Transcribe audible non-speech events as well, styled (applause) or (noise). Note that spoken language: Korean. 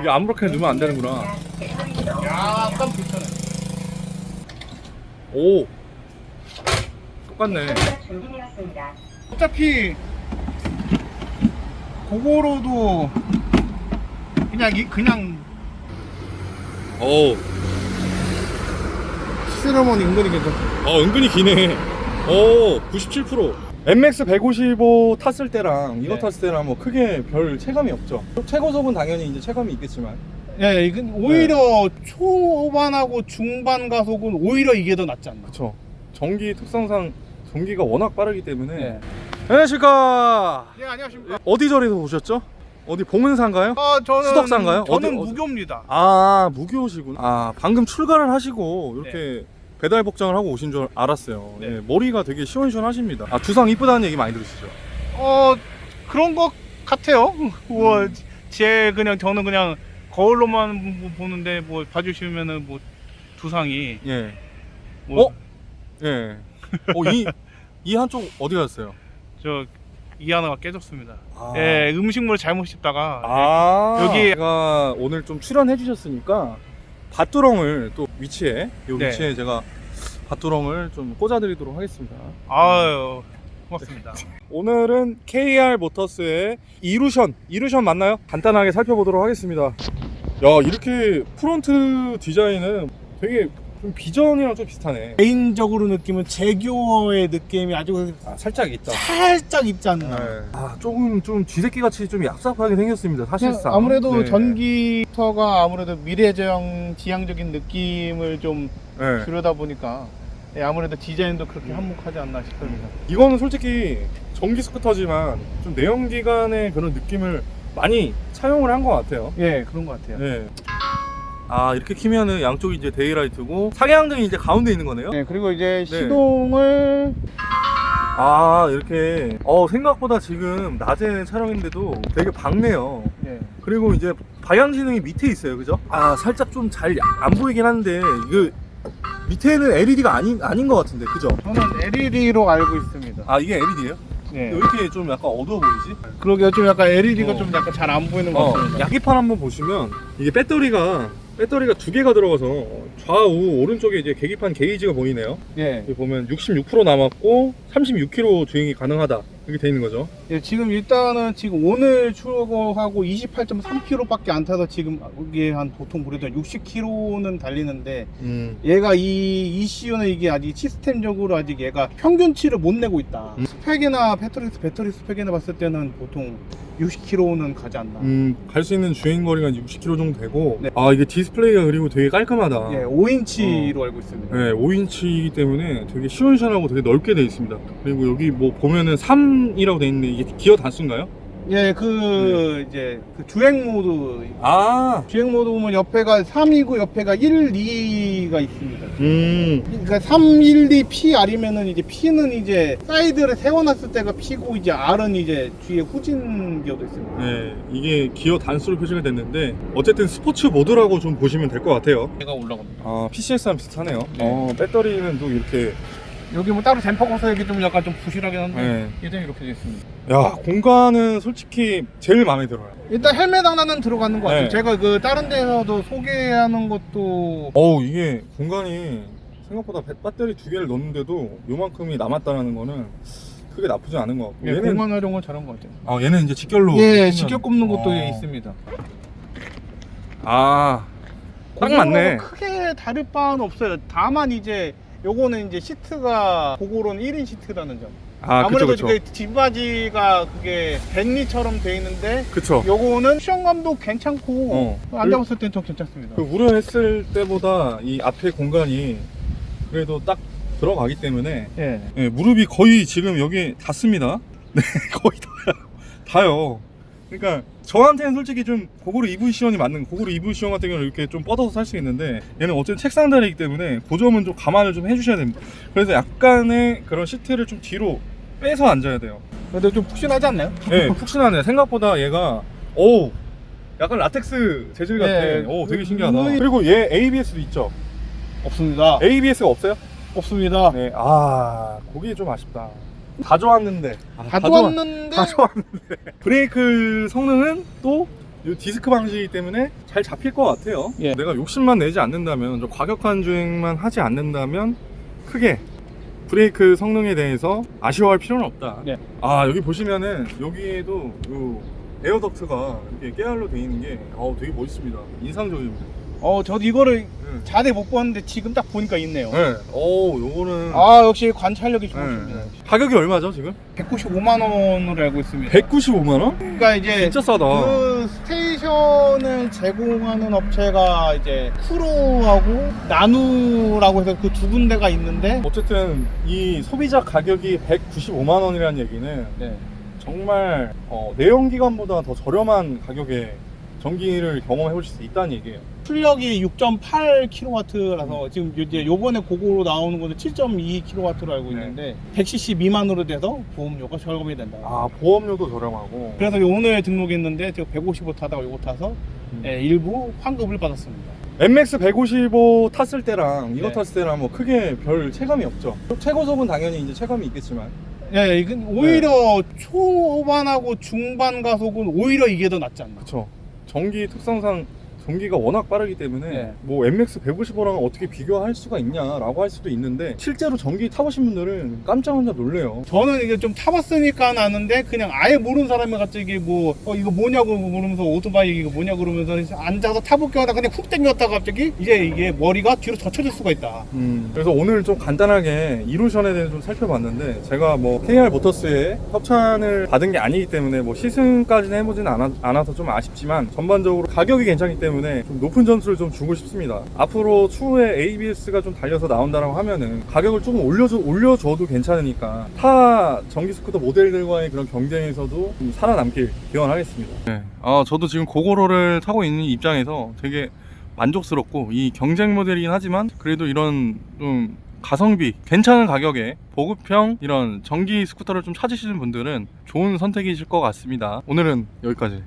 이게 아무렇게 넣으면 안 되는구나. 약간 불편해. 오. 똑같네. 어차피 그거로도 그냥 이, 그냥 오. 쓰러면 은근히 괜찮아. 어, 은근히 기네. 오, 97%. MX 155 탔을 때랑 이거 네. 탔을 때랑 뭐 크게 별 체감이 없죠. 최고속은 당연히 이제 체감이 있겠지만. 예, 이건 오히려 초반하고 중반 가속은 오히려 이게 더 낫지 않나. 그쵸. 전기 특성상 전기가 워낙 빠르기 때문에. 네. 안녕하십니까. 예, 안녕하십니까. 어디 절에서 오셨죠? 어디 봉은사인가요? 아, 저는 수덕사인가요? 저는 어디- 어디- 무교입니다. 아 무교시구나. 아 방금 출가를 하시고 이렇게 배달 복장을 하고 오신 줄 알았어요. 네. 예, 머리가 되게 시원시원하시니다. 아 두상 이쁘다는 얘기 많이 들으시죠? 어, 그런 것 같아요. (laughs) 뭐, 제 그냥 저는 그냥 거울로만 보- 보는데 뭐 봐주시면은 뭐 두상이 예. 뭐 어? 예. 어 이 이 한쪽 어디 갔어요? 저이 하나가 깨졌습니다. 아. 예, 음식물을 잘못 씹다가 아 여기- 제가 오늘 좀 출연해 주셨으니까 밭두렁을 또 위치에 요 네. 위치에 제가 밭두렁을 좀 꽂아드리도록 하겠습니다. 아유 고맙습니다. 오늘은 KR 모터스의 이루션, 이루션 맞나요? 간단하게 살펴보도록 하겠습니다. 야, 이렇게 프론트 디자인은 되게 좀 비전이랑 좀 비슷하네. 개인적으로 느낌은 제규어의 느낌이 아주 아, 살짝 있다. 살짝 있지 않나. 아, 조금 좀 쥐새끼 같이 좀 얍삽하게 생겼습니다. 사실상. 아무래도 네. 전기터가 아무래도 미래지향 지향적인 느낌을 좀 네. 주려다 보니까 예, 아무래도 디자인도 그렇게 한몫하지 않나 싶습니다. 이거는 솔직히 전기 스쿠터지만 좀 내연기관의 그런 느낌을 많이 차용을 한 것 같아요. 예, 그런 것 같아요. 네. 아, 이렇게 키면은 양쪽이 이제 데이라이트고 상향등이 이제 가운데 있는 거네요? 네, 그리고 이제 네. 시동을 아 이렇게 어 생각보다 지금 낮에 촬영인데도 되게 밝네요 예. 그리고 이제 방향 지능이 밑에 있어요 그죠? 아 살짝 좀 잘 안 보이긴 한데 이거 밑에는 LED가 아닌, 아닌 것 같은데 그죠? 저는 LED로 알고 있습니다. 아 이게 LED예요? 네. 왜 이렇게 좀 약간 어두워 보이지? 그러게요. 좀 약간 LED가 어. 좀 약간 잘 안 보이는 것 어, 같습니다. 야기판 한번 보시면 이게 배터리가 배터리가 두 개가 들어가서 좌우 오른쪽에 이제 계기판 게이지가 보이네요. 예. 여기 보면 66% 남았고 36km 주행이 가능하다. 이렇게 돼 있는 거죠 예, 지금 일단은 지금 오늘 출고하고 28.3km밖에 안 타서 지금 이게 한 보통 그래도 60km는 달리는데 음. 얘가 이 ECU는 이게 아직 시스템적으로 아직 얘가 평균치를 못 내고 있다. 음. 스펙이나 배터리 배터리 스펙이나 봤을 때는 보통 60km는 가지 않나. 음, 갈 수 있는 주행 거리가 60km 정도 되고, 네. 아, 이게 디스플레이가 그리고 되게 깔끔하다. 예, 5인치로 알고 있습니다. 네, 5인치이기 때문에 되게 시원시원하고 되게 넓게 돼 있습니다. 그리고 여기 뭐 보면은 3이라고 돼 있는데 이게 기어 단수인가요? 예, 그 이제 그 주행 모드 아, 주행 모드 보면 옆에가 3이고 옆에가 1, 2가 있습니다. 음, 그러니까 3, 1, 2, P, R이면은 이제 P는 이제 사이드를 세워놨을 때가 P고 이제 R은 이제 뒤에 후진 기어도 있습니다. 네, 이게 기어 단수로 표시가 됐는데 어쨌든 스포츠 모드라고 좀 보시면 될 것 같아요. 얘가 올라갑니다. 아, PCS랑 비슷하네요. 네. 어, 배터리는 또 이렇게, 여기 뭐 따로 댐퍼 거서 여기 좀 약간 좀 부실하긴 한데 네. 얘는 이렇게 돼 있습니다. 야, 공간은 솔직히 제일 마음에 들어요. 일단 헬멧 하나는 들어가는 것 같아요. 네. 제가 그 다른 데서도 소개하는 것도 어우 이게 공간이 생각보다 배- 배터리 두 개를 넣는데도 요만큼이 남았다는 거는 크게 나쁘지 않은 것 같고 예, 얘는 공간 활용을 잘한 것 같아요. 아 얘는 이제 직결로 예, 직접 꼽는 것도 어. 있습니다. 아딱 맞네 크게 다를 바는 없어요. 다만 이제 요거는 이제 시트가 고고로는 1인 시트라는 점. 아 그쵸 아무래도 그쵸 그 뒷바지가 그게 벤리처럼 돼 있는데 그쵸 요거는 쿠션감도 괜찮고 어. 앉아봤을 땐좀 괜찮습니다. 그 우려했을 때보다 이 앞에 공간이 그래도 딱 들어가기 때문에 예. 예, 무릎이 거의 지금 여기 닿습니다 (laughs) 네 거의 닿아요 닿아요 그러니까 저한테는 솔직히 좀 고구려 이브시온이 맞는 고구려 이브시온 같은 경우는 이렇게 좀 뻗어서 살 수 있는데 얘는 어쨌든 책상 다리이기 때문에 그 점은 좀 감안을 좀 해주셔야 됩니다 그래서 약간의 그런 시트를 좀 뒤로 빼서 앉아야 돼요 근데 좀 푹신하지 않나요? (laughs) 예 푹신하네 생각보다 얘가 오 약간 라텍스 재질 같아 예, 오 되게 의- 신기하다 의- 그리고 얘 ABS도 있죠 없습니다. ABS가 없어요? 없습니다. 네, 아, 그게 좀 아쉽다. 다 좋았는데 아, 다 좋았- 좋았는데 다 좋았는데 (laughs) 브레이크 성능은 또 이 디스크 방식이기 때문에 잘 잡힐 것 같아요. 예. 내가 욕심만 내지 않는다면 좀 과격한 주행만 하지 않는다면 크게 브레이크 성능에 대해서 아쉬워할 필요는 없다. 네. 아 여기 보시면은 여기에도 요 에어 덕트가 이렇게 깨알로 돼 있는 게 어우 되게 멋있습니다. 인상적입니다. 어 저도 이거를 네. 자세히 못 봤는데 지금 딱 보니까 있네요 네. 오 요거는 아 역시 관찰력이 네. 좋으십니다 가격이 얼마죠 지금? 195만 원으로 알고 있습니다 195만 원? 그러니까 이제 진짜 싸다. 그 스테 이션을 제공하는 업체가 이제 쿠로하고 나누라고 해서 그 두 군데가 있는데 어쨌든 이 소비자 가격이 195만 원이라는 얘기는 네. 정말 어, 내연기관보다 더 저렴한 가격에 전기를 경험해 보실 수 있다는 얘기예요. 출력이 6.8kW라서 지금 이제 요번에 고고로 나오는 거는 7.2kW로 알고 네. 있는데 100cc 미만으로 돼서 보험료가 절감이 된다. 아 보험료도 저렴하고. 그래서 오늘 등록했는데 제가 155 타다가 요거 타서 음. 예, 일부 환급을 받았습니다. MX 155 탔을 때랑 이거 네. 탔을 때랑 뭐 크게 별 체감이 없죠. 최고속은 당연히 이제 체감이 있겠지만. 예, 이건 오히려 초반하고 중반 가속은 오히려 이게 더 낫지 않나. 그렇죠. 전기 특성상 전기가 워낙 빠르기 때문에 네. 뭐 MX 155랑 어떻게 비교할 수가 있냐라고 할 수도 있는데 실제로 전기 타보신 분들은 깜짝깜짝 놀래요. 저는 이게 좀 타봤으니까 아는데 그냥 아예 모르는 사람이 갑자기 뭐 어, 이거 뭐냐고 물으면서 오토바이 이거 뭐냐 그러면서 앉아서 타볼게 하다 그냥 훅 당겼다가 갑자기 이제 이게 머리가 뒤로 젖혀질 수가 있다. 음, 그래서 오늘 좀 간단하게 이루션에 대해서 좀 살펴봤는데 제가 뭐 KR 모터스에 협찬을 받은 게 아니기 때문에 뭐 시승까지는 해보진 않아, 않아서 좀 아쉽지만 전반적으로 가격이 괜찮기 때문에 좀 높은 점수를 좀 주고 싶습니다. 앞으로 추후에 ABS가 좀 달려서 나온다라고 하면은 가격을 조금 올려줘, 올려줘도 괜찮으니까 타 전기 스쿠터 모델들과의 그런 경쟁에서도 좀 살아남길 기원하겠습니다. 네. 아, 저도 지금 고고로를 타고 있는 입장에서 되게 만족스럽고 이 경쟁 모델이긴 하지만 그래도 이런 좀 가성비 괜찮은 가격에 보급형 이런 전기 스쿠터를 좀 찾으시는 분들은 좋은 선택이실 것 같습니다. 오늘은 여기까지.